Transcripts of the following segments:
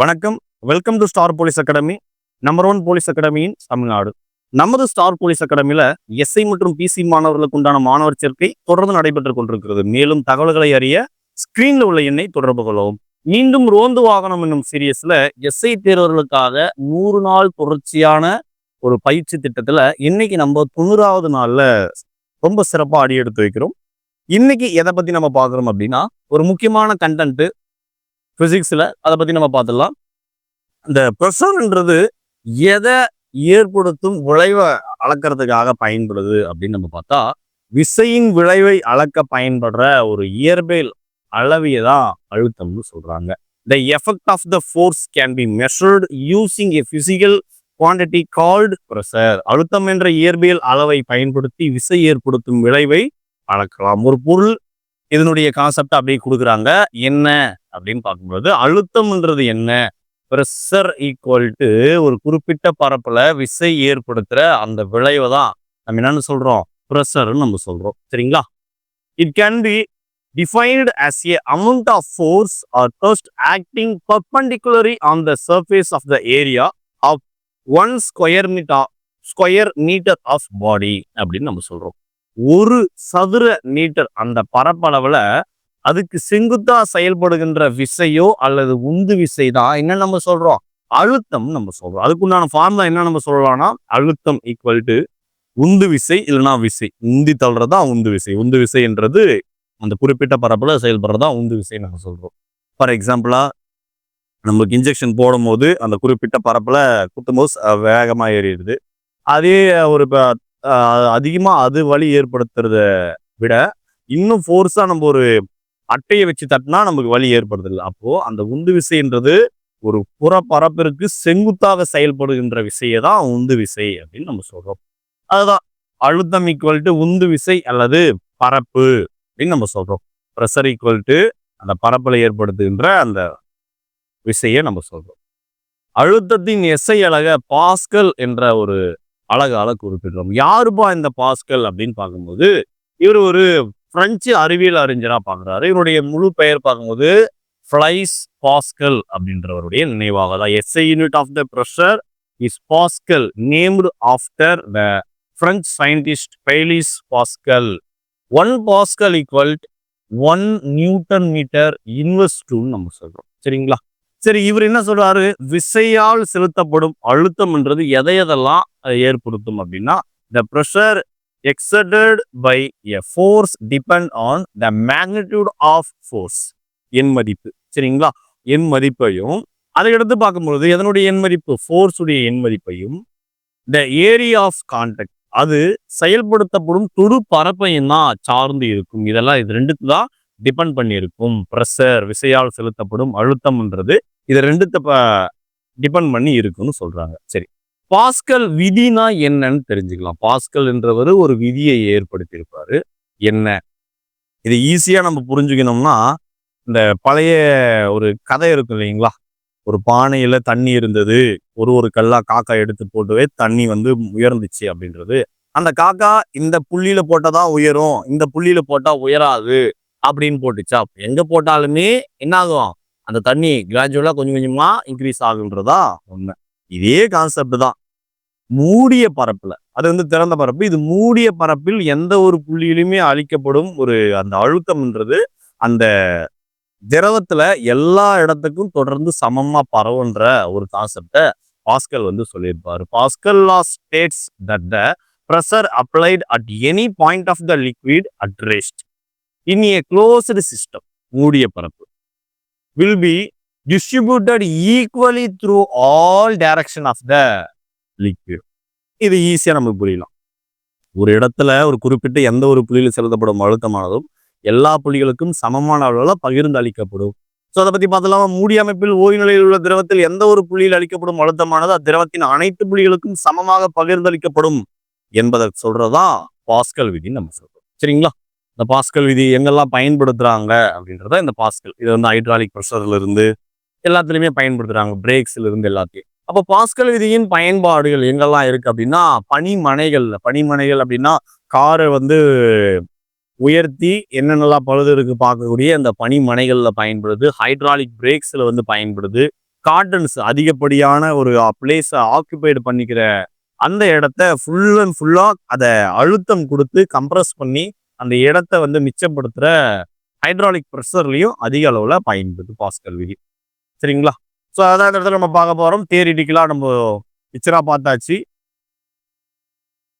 வணக்கம். Welcome to star police academy number one police அகாடமியின் Tamil Nadu. நமது star police அகாடமியில SI மற்றும் பிசி மாணவர்களுக்கு உண்டான மாணவர் சேர்க்கை தொடர்ந்து நடைபெற்றுக் கொண்டிருக்கிறது. மேலும் தகவல்களை அறிய ஸ்கிரீன்ல உள்ள எண்ணை தொடர்பு கொள்ளவும். மீண்டும் ரோந்து வாகனம் என்னும் சீரியஸ்ல எஸ்ஐ தேர்வர்களுக்காக நூறு நாள் தொடர்ச்சியான ஒரு பயிற்சி திட்டத்துல இன்னைக்கு நம்ம தொண்ணூறாவது நாள்ல ரொம்ப சிறப்பாக அடி எடுத்து வைக்கிறோம். இன்னைக்கு எதை பத்தி நம்ம பாக்குறோம் அப்படின்னா ஒரு முக்கியமான கண்டென்ட் பிசிக்ஸ்ல அதை பத்தி நம்ம பார்த்துடலாம். இந்த ப்ரெஷர்ன்றது எதை ஏற்படுத்தும் விளைவை அளக்கிறதுக்காக பயன்படுது அப்படின்னு நம்ம பார்த்தா விசையின் விளைவை அளக்க பயன்படுற ஒரு இயற்பியல் அளவியை தான் அழுத்தம்னு சொல்றாங்க. The effect of the force can be measured using a physical quantity called pressure அழுத்தம் என்ற இயற்பியல் அளவை பயன்படுத்தி விசை ஏற்படுத்தும் விளைவை அளக்கலாம். ஒரு பொருள் இதனுடைய கான்செப்ட் அப்படியே கொடுக்குறாங்க. என்ன அப்படின்னு பார்க்கும்போது அழுத்தம்ன்றது என்ன? ப்ரெஷர் ஈக்குவல் டு ஒரு குறிப்பிட்ட பரப்பில் விசை ஏற்படுத்துகிற அந்த விளைவை தான் நம்ம என்னென்னு சொல்கிறோம் ப்ரெஷர்னு நம்ம சொல்கிறோம் சரிங்களா? It can be defined as a amount of force or thrust acting perpendicularly on the surface of the area of one square metre square metre of body அப்படின்னு நம்ம சொல்கிறோம் ஒரு சதுர மீட்டர் அந்த பரப்பளவில் அதுக்கு செங்குத்தா செயல்படுகின்ற விசையோ அல்லது உந்து விசை தான் என்ன நம்ம சொல்றோம்? அழுத்தம் நம்ம சொல்றோம். அதுக்குண்டான ஃபார்முலா என்ன நம்ம சொல்லலாம்னா அழுத்தம் ஈக்குவல் டு உந்து விசை இல்லைன்னா விசை. உந்தி தள்ளுறதா உந்து விசை. உந்து விசைன்றது அந்த குறிப்பிட்ட பரப்புல செயல்படுறதா உந்து விசை நம்ம சொல்றோம். ஃபார் எக்ஸாம்பிளா நமக்கு இன்ஜெக்ஷன் போடும்போது அந்த குறிப்பிட்ட பரப்புல குத்தும் போது வேகமா ஏறிடுது. அதே ஒரு ப- அதிகமா அது வழி ஏற்படுத்துறத விட இன்னும் ஃபோர்ஸா நம்ம ஒரு அட்டையை வச்சு தட்டினா நமக்கு வலி ஏற்படுது இல்லை அப்போ அந்த உந்து விசைன்றது ஒரு புற பரப்பிற்கு செங்குத்தாக செயல்படுகின்ற விசையை தான் உந்து விசை அப்படின்னு நம்ம சொல்றோம். அதுதான். அழுத்தம் ஈக்குவல் டு உந்து விசை அல்லது பரப்பு அப்படின்னு நம்ம சொல்றோம். ப்ரெஷர் ஈக்குவல் டு அந்த பரப்பில் ஏற்படுத்துகின்ற அந்த விசையை நம்ம சொல்றோம். அழுத்தத்தின் எஸ்ஐ அழக பாஸ்கல் என்ற ஒரு அழகால குறிப்பிடுறோம். யாருப்பா இந்த பாஸ்கல் அப்படின்னு பார்க்கும்போது இவர் ஒரு பிரெஞ்சு அறிவியல் அறிஞராக பார்க்குறாரு இவருடைய முழு பெயர் பார்க்கும்போது ஃப்ளைஸ் பாஸ்கல் அப்படின்றவருடைய நினைவாக தான். SI unit of the pressure is pascal named after the French scientist Blaise Pascal one pascal equal one newton metre invest டூன்னு நம்ம சொல்கிறோம் சரிங்களா? சரி இவர் என்ன சொல்றாரு? விசையால் செலுத்தப்படும் அழுத்தம்ன்றது எதை எதெல்லாம் ஏற்படுத்தும் அப்படின்னா the pressure exerted by a force depend on the magnitude of force எண் மதிப்பு சரிங்களா? எண் மதிப்பையும் அதை எடுத்து பார்க்கும்பொழுது எதனுடைய என் மதிப்பு? ஃபோர்ஸுடைய என் எண் மதிப்பையும் த ஏரியா ஆஃப் கான்டாக்ட் அது செயல்படுத்தப்படும் தொடு பரப்பையும் தான் சார்ந்து இருக்கும். இதெல்லாம் இது ரெண்டுத்து தான் டிபெண்ட் பண்ணியிருக்கும். ப்ரெஷர் விசையால் செலுத்தப்படும் அழுத்தம்ன்றது இது ரெண்டுத்த டிபெண்ட் பண்ணி இருக்குன்னு சொல்றாங்க. சரி. பாஸ்கல் விதினா என்னன்னு தெரிஞ்சுக்கலாம். பாஸ்கல் என்றவர் ஒரு விதியை ஏற்படுத்தியிருப்பாரு. என்ன? இது ஈஸியாக நம்ம புரிஞ்சுக்கணும்னா இந்த பழைய ஒரு கதை இருக்கும் இல்லைங்களா? ஒரு பானையில் தண்ணி இருந்தது. ஒரு ஒரு கல்லா காக்கா எடுத்து போட்டுவே தண்ணி வந்து உயர்ந்துச்சு அப்படின்றது. அந்த காக்கா இந்த புள்ளியில் போட்டால் தான் உயரும். இந்த புள்ளியில் போட்டால் உயராது அப்படின்னு போட்டுச்சா? எங்கே போட்டாலுமே என்ன ஆகும் அந்த தண்ணி கிராஜுவலாக கொஞ்சம் கொஞ்சமாக இன்க்ரீஸ் ஆகுன்றதா உண்மை. இதே கான்செப்ட் தான். மூடிய பரப்புல. அது வந்து திறந்த பரப்பு. இது மூடிய பரப்பில் எந்த ஒரு புள்ளியிலுமே அழிக்கப்படும் ஒரு அந்த அழுத்தம்ன்றது அந்த திரவத்துல எல்லா இடத்துக்கும் தொடர்ந்து சமமா பரவுன்ற ஒரு கான்செப்டை பாஸ்கல் வந்து சொல்லியிருப்பாரு. Pascal law states that the pressure applied at any point of the liquid at rest. In a closed system மூடிய பரப்பு. Will be distributed equally through all direction of the the இது ஈஸியா நமக்கு புரியலாம். ஒரு இடத்துல ஒரு குறிப்பிட்ட எந்த ஒரு புள்ளியில் செலுத்தப்படும் அழுத்தமானதும் எல்லா புள்ளிகளுக்கும் சமமான அளவில் பகிர்ந்து அளிக்கப்படும். ஸோ அதை பத்தி பார்த்தலாம் மூடி அமைப்பில் ஓய்வு நிலையில் உள்ள திரவத்தில் எந்த ஒரு புள்ளியில் அளிக்கப்படும் அழுத்தமானது அத்திரவத்தின் அனைத்து புள்ளிகளுக்கும் சமமாக பகிர்ந்தளிக்கப்படும் என்பதை சொல்றதா பாஸ்கல் விதி நம்ம சொல்றோம். சரிங்களா? இந்த பாஸ்கல் விதி எங்கெல்லாம் பயன்படுத்துறாங்க அப்படின்றத இந்த பாஸ்கல் இது வந்து ஹைட்ராலிக் ப்ரெஷர்ல இருந்து எல்லாத்துலேயுமே பயன்படுத்துறாங்க. பிரேக்ஸ்ல இருந்து எல்லாத்தையும். அப்போ பாஸ்கல் விதியின் பயன்பாடுகள் எங்கெல்லாம் இருக்கு அப்படின்னா பனிமனைகள் பனிமனைகள் அப்படின்னா காரை வந்து உயர்த்தி என்னென்னலாம் பழுது இருக்கு பார்க்கக்கூடிய அந்த பனிமனைகளில் பயன்படுது. ஹைட்ராலிக் பிரேக்ஸில் வந்து பயன்படுது. கார்டன்ஸ் அதிகப்படியான ஒரு பிளேஸை ஆக்குபைடு பண்ணிக்கிற அந்த இடத்த ஃபுல் அண்ட் ஃபுல்லாக அதை அழுத்தம் கொடுத்து கம்ப்ரஸ் பண்ணி அந்த இடத்த வந்து மிச்சப்படுத்துகிற ஹைட்ராலிக் ப்ரெஷர்லையும் அதிக அளவில் பயன்படுது பாஸ்கல் விதி. சரிங்களா? ஸோ அதான் இந்த இடத்துல நம்ம பார்க்க போகிறோம் தேரிட்டிக்கலா நம்ம பிக்சராக பார்த்தாச்சு.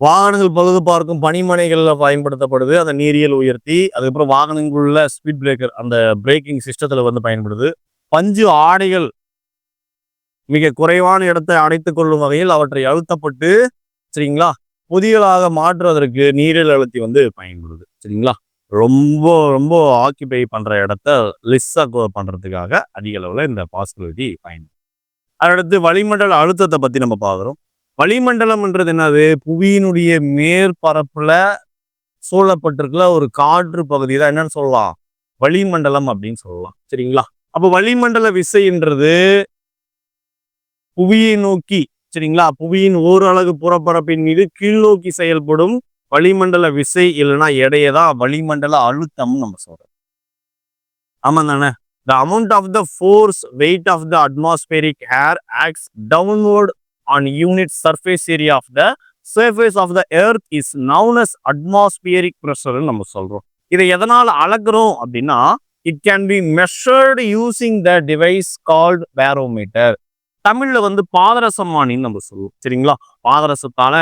வாகனங்கள் பழுது பார்க்கும் பனிமனைகளில் பயன்படுத்தப்படுது. அந்த நீரியல் உயர்த்தி அதுக்கப்புறம் வாகனங்களுள்ள ஸ்பீட் பிரேக்கர் அந்த பிரேக்கிங் சிஸ்டத்தில் வந்து பயன்படுது. பஞ்சு ஆடைகள் மிக குறைவான இடத்தை அடைத்து கொள்ளும் வகையில் அவற்றை அழுத்தப்பட்டு சரிங்களா? புதியலாக மாற்றுவதற்கு நீரியல் அழுத்தி வந்து பயன்படுது. சரிங்களா? ரொம்ப ரொம்ப ஆக்கிபை பண்ணுற இடத்த லிஸ்ஸாக பண்ணுறதுக்காக அதிக அளவில் இந்த பாசிபிலிட்டி பயன்படும் அடுத்து வளிமண்டல அழுத்தத்தை பற்றி நம்ம பார்க்குறோம். வளிமண்டலம்ன்றது என்னது? புவியினுடைய மேற்பரப்பில் சூழப்பட்டிருக்கிற ஒரு காற்று பகுதி தான். என்னன்னு சொல்லலாம். வளிமண்டலம் அப்படின்னு சொல்லலாம். சரிங்களா? அப்போ வளிமண்டல விசைன்றது புவியை நோக்கி சரிங்களா? புவியின் ஓரலகு புறப்பரப்பின் மீது கீழ்நோக்கி செயல்படும் வளிமண்டல விசை இல்லைன்னா எடையை தான் வளிமண்டல அழுத்தம் நம்ம சொல்றோம். ஆமா தானே the amount of the force weight of the atmospheric air acts downward on unit surface area of the surface of the earth is known as atmospheric ப்ரெஷர்னு நம்ம சொல்றோம். இதை எதனால் அளக்குறோம் அப்படின்னா it can be measured using the device called barometer தமிழ்ல வந்து பாதரசமானின்னு நம்ம சொல்லுவோம். சரிங்களா? பாதரசத்தால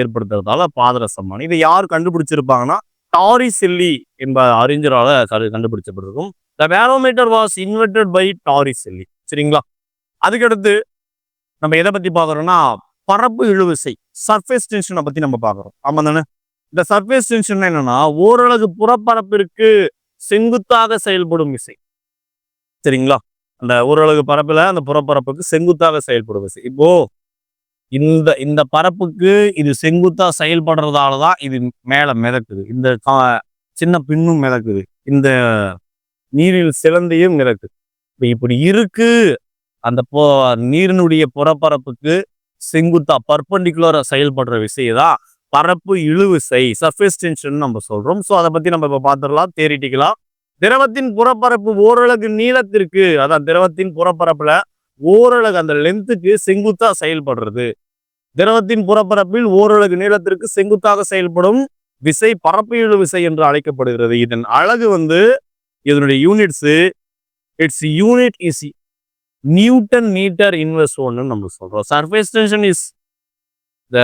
ஏற்படுத்துறதால பாதரசமானி இதை யார் கண்டுபிடிச்சிருப்பாங்கன்னா டாரி செல்லி என்ப அறிஞரால கரு கண்டுபிடிச்சப்பட்டிருக்கும் the barometer was inverted by Torricelli. சரிங்களா? அதுக்கடுத்து நம்ம எதை பத்தி பாக்குறோம்னா பரப்பு இழுவிசை சர்ஃபேஸ் டென்ஷனை பத்தி நம்ம பார்க்கறோம். ஆமா தானே? இந்த சர்ஃபேஸ் டென்ஷன் என்னன்னா ஓரளவு புறப்பரப்பிற்கு செங்குத்தாக செயல்படும் விசை சரிங்களா? அந்த ஓரளவு பரப்பில் அந்த புறப்பரப்புக்கு செங்குத்தாக செயல்படுவது. இப்போ இந்த இந்த பரப்புக்கு இது செங்குத்தா செயல்படுறதால தான் இது மேலே மிதக்குது. இந்த கா- சின்ன பின்னும் மிதக்குது. இந்த நீரில் சிலந்தையும் மிதக்குது. இப்போ இப்படி இருக்கு. அந்த போ நீரினுடைய புறப்பரப்புக்கு செங்குத்தா பர்பண்டிகுலராக செயல்படுற விஷயம் தான் பரப்பு இழுவிசை சர்ஃபேஸ் டென்ஷன் நம்ம சொல்கிறோம் ஸோ அதை பற்றி நம்ம இப்போ பார்த்துடலாம் தேரிட்டிக்கலாம் திரவத்தின் புறப்பரப்பு ஓரளவு நீளத்திற்கு அதான் திரவத்தின் புறப்பரப்புல ஓரளவு அந்த லென்த்துக்கு செங்குத்தா செயல்படுறது. திரவத்தின் புறப்பரப்பில் ஓரளவு நீளத்திற்கு செங்குத்தாக செயல்படும் விசை பரப்பு இழு விசை என்று அழைக்கப்படுகிறது. இதன் அழகு வந்து இதனுடைய units its unit is newton metre inverse ஒன்னு நம்ம சொல்றோம். Surface tension is the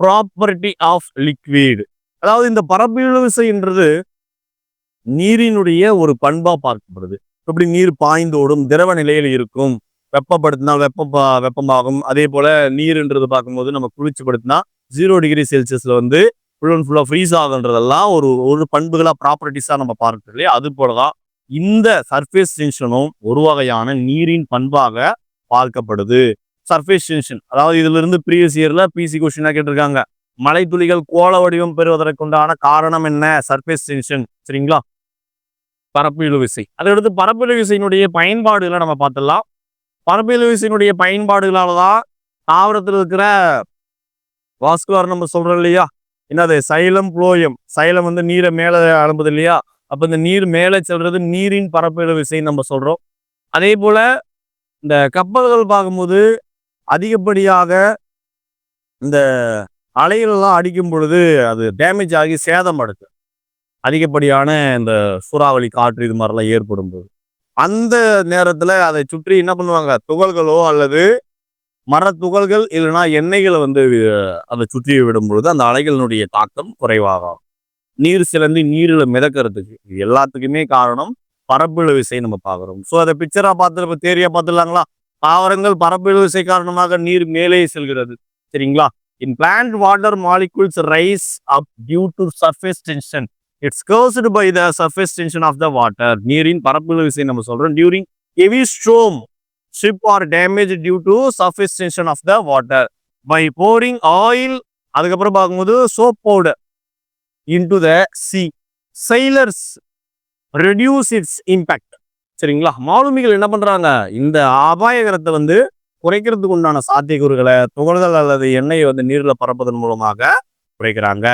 property of liquid அதாவது இந்த பரப்பு இழு விசைன்றது நீரினுடைய ஒரு பண்பா பார்க்கப்படுது. எப்படி நீர் பாய்ந்தோடும் திரவ நிலையில் இருக்கும். வெப்பப்படுத்தினால் வெப்பம் பா- வெப்பமாகும். அதே போல நீர்ன்றது பார்க்கும்போது நம்ம குளிர்ச்சிப்படுத்தினா ஜீரோ டிகிரி செல்சியஸ்ல வந்து ஃபுல் அண்ட் ஃபுல்லா ஃப்ரீஸ் ஆகுன்றதெல்லாம் ஒரு ஒரு பண்புகளா ப்ராப்பர்ட்டிஸா நம்ம பார்க்கறது இல்லையா? அது போலதான் இந்த சர்ஃபேஸ் டென்ஷனும் ஒரு வகையான நீரின் பண்பாக பார்க்கப்படுது. சர்ஃபேஸ் டென்ஷன் அதாவது இதுல இருந்து ப்ரீவியஸ் இயர்ல பிசி கொஸ்டினா கேட்டிருக்காங்க. மலைத்துளிகள் கோல வடிவம் பெறுவதற்குண்டான காரணம் என்ன? சர்ஃபேஸ் டென்ஷன் சரிங்களா? பரப்பு இழு விசை. அதடுத்து பரப்பு இழுவிசையினுடைய பயன்பாடுகளை நம்ம பார்த்துடலாம். பரப்பு இழு விசையினுடைய பயன்பாடுகளால தான் தாவரத்தில் இருக்கிற வாஸ்குலார் நம்ம சொல்றோம் இல்லையா? என்னது? சைலம் புளோயம் சைலம் வந்து நீரை மேலே அனுப்புது இல்லையா? அப்போ இந்த நீர் மேலே செல்றது நீரின் பரப்பு இழு விசைன்னு நம்ம சொல்றோம். அதே போல இந்த கப்பல்கள் பார்க்கும்போது அதிகப்படியாக இந்த அலைகளெல்லாம் அடிக்கும் பொழுது அது டேமேஜ் ஆகி சேதம் அடைக்கு அதிகப்படியான இந்த சூறாவளி காற்று இது மாதிரிலாம் ஏற்படும் போது அந்த நேரத்தில் அதை சுற்றி என்ன பண்ணுவாங்க? துகள்களோ அல்லது மரத்துகள்கள் இல்லைன்னா எண்ணெய்களை வந்து அதை சுற்றி விடும் பொழுது அந்த அலைகளினுடைய தாக்கம் குறைவாகும். நீர் சிலந்து நீரில் மிதக்கிறதுக்கு. இது எல்லாத்துக்குமே காரணம் பரப்பிழு விசை நம்ம பார்க்குறோம். ஸோ அதை பிக்சராக பார்த்து இப்போ தேரியா பார்த்துடலாங்களா? தாவரங்கள் பரப்பிழு விசை காரணமாக நீர் மேலே செல்கிறது. சரிங்களா? In plant water molecules rise up due to surface tension its caused by the surface tension of the water நீரின் பரப்பிழு விசை நம்ம சொல்றோம். During heavy storm ship are damage due to surface tension of the water by pouring oil அதுக்கப்புறம் பார்க்கும்போது soap powder into the sea sailors reduce its impact சரிங்களா? மாலுமிகள் என்ன பண்றாங்க? இந்த அபாயகரத்தை வந்து குறைக்கிறதுக்கு உண்டான சாத்தியக்கூறுகளை துகள்கள் அல்லது எண்ணெயை வந்து நீரில் பரப்பதன் மூலமாக குறைக்கிறாங்க.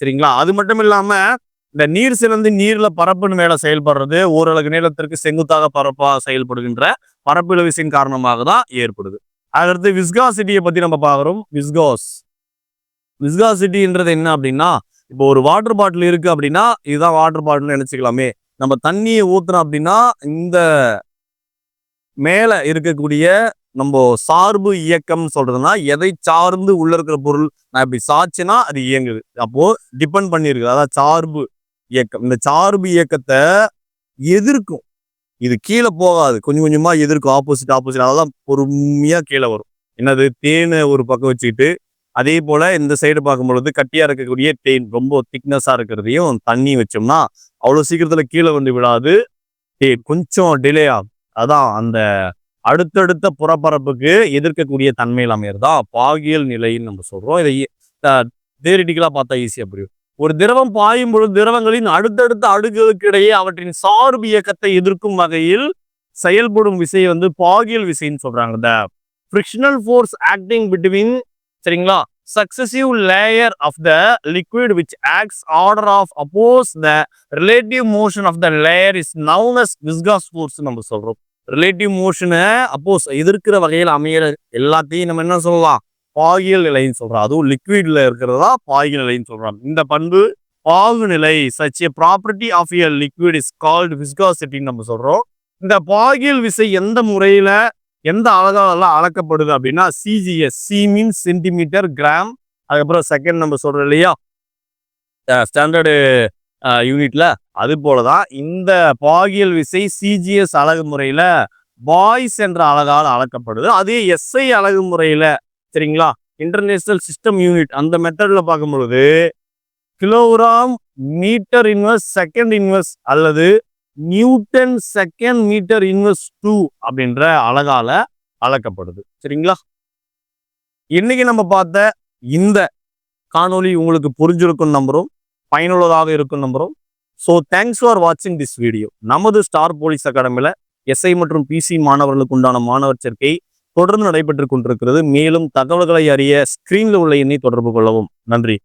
சரிங்களா? அது மட்டும் இல்லாமல் இந்த நீர் சிறந்து நீர்ல பரப்பின் மேல செயல்படுறது ஓரளவு நீளத்திற்கு செங்குத்தாக பரப்பா செயல்படுகின்ற பரப்பில விசையின் காரணமாக தான் ஏற்படுது அதற்கு விஸ்காசிட்டியை பத்தி நம்ம பார்க்குறோம். விஸ்காஸ். விஸ்காசிட்டின்றது என்ன அப்படின்னா இப்போ ஒரு வாட்டர் பாட்டில் இருக்கு அப்படின்னா இதுதான் வாட்டர் பாட்டில் நினைச்சுக்கலாமே. நம்ம தண்ணியை ஊத்துறோம் அப்படின்னா இந்த மேல இருக்கக்கூடிய நம்ம சார்பு இயக்கம் சொல்றதுன்னா எதை சார்ந்து உள்ள இருக்கிற பொருள் நான் இப்படி சாய்ச்சேன்னா அது இயங்குது. அப்போ டிபெண்ட் பண்ணிருக்கு அதாவது சார்பு இயக்கம். இந்த சார்பு இயக்கத்தை எதிர்க்கும். இது கீழே போகாது. கொஞ்சம் கொஞ்சமா எதிர்க்கும். ஆப்போசிட் ஆப்போசிட் அதெல்லாம் பொறுமையா கீழே வரும். என்னது? தேனை ஒரு பக்கம் வச்சுக்கிட்டு அதே போல இந்த சைடு பார்க்கும் பொழுது கட்டியா இருக்கக்கூடிய தேன். ரொம்ப திக்னஸா இருக்கிறதையும் தண்ணி வச்சோம்னா அவ்வளோ சீக்கிரத்துல கீழே வந்து விடாது தேன் கொஞ்சம் டிலே ஆகும். அதான் அந்த அடுத்தடுத்த புறப்பரப்புக்கு எதிர்க்கக்கூடிய தன்மையில் அமையிறதா பாகியல் நிலைன்னு நம்ம சொல்றோம். இதை தேரிட்டிக்கலாக பார்த்தா ஈஸியாக புரியும். ஒரு திரவம் பாயும் பொழுது திரவங்களின் அடுத்தடுத்த அடுக்குகளுக்கிடையே அவற்றின் சார்பு இயக்கத்தை எதிர்க்கும் வகையில் செயல்படும் விசையை வந்து பாகியல் விசைன்னு சொல்றாங்க. The frictional force acting between சரிங்களா? Successive layer of the liquid which acts order of oppose the relative motion of the layer is known as viscous force நம்ம சொல்றோம். ரிலேட்டிவ் மோஷனை அப்போஸ் எதிர்க்கிற வகையில் அமையிற எல்லாத்தையும் நம்ம என்ன சொல்லலாம்? பாகியல் நிலைன்னு சொல்றோம் அதுவும் லிக்விட்ல இருக்கிறதா பாகியல் நிலைன்னு சொல்றோம் இந்த பண்பு பாகு நிலை such a property of ear liquid is called விஸ்காசிட்டின்னு நம்ம சொல்றோம். இந்த பாகியல் விசை எந்த முறையில எந்த அளகாலெல்லாம் அளக்கப்படுது அப்படின்னா CGS C mean centimetre gram அதுக்கப்புறம் செகண்ட் நம்ம சொல்றோம் இல்லையா? ஸ்டாண்டர்டு யூனிட்ல அது போலதான் இந்த பாகியல் விசை சிஜிஎஸ் அழகு முறையில பாய்ஸ் என்ற அழகால் அளக்கப்படுது. அதே எஸ்ஐ அழகு முறையில சரிங்களா? இன்டர்நேஷனல் சிஸ்டம் யூனிட் அந்த மெத்தடில் பார்க்கும் பொழுது kilogram metre inverse second inverse அல்லது newton second metre inverse two அப்படின்ற அழகால அளக்கப்படுது. சரிங்களா? இன்னைக்கு நம்ம பார்த்த இந்த காணொளி உங்களுக்கு புரிஞ்சிருக்கும் நம்புறோம் பயனுள்ளதாக இருக்கும் நம்புறோம் ஸோ தேங்க்ஸ் ஃபார் வாட்சிங் திஸ் வீடியோ நமது ஸ்டார் போலீஸ் அகாடமியில் எஸ்ஐ மற்றும் பிசி மாணவர்களுக்கு உண்டான மாணவர் சேர்க்கை தொடர்ந்து நடைபெற்றுக் கொண்டிருக்கிறது. மேலும் தகவல்களை அறிய ஸ்கிரீனில் உள்ள எண்ணை தொடர்பு கொள்ளவும். நன்றி.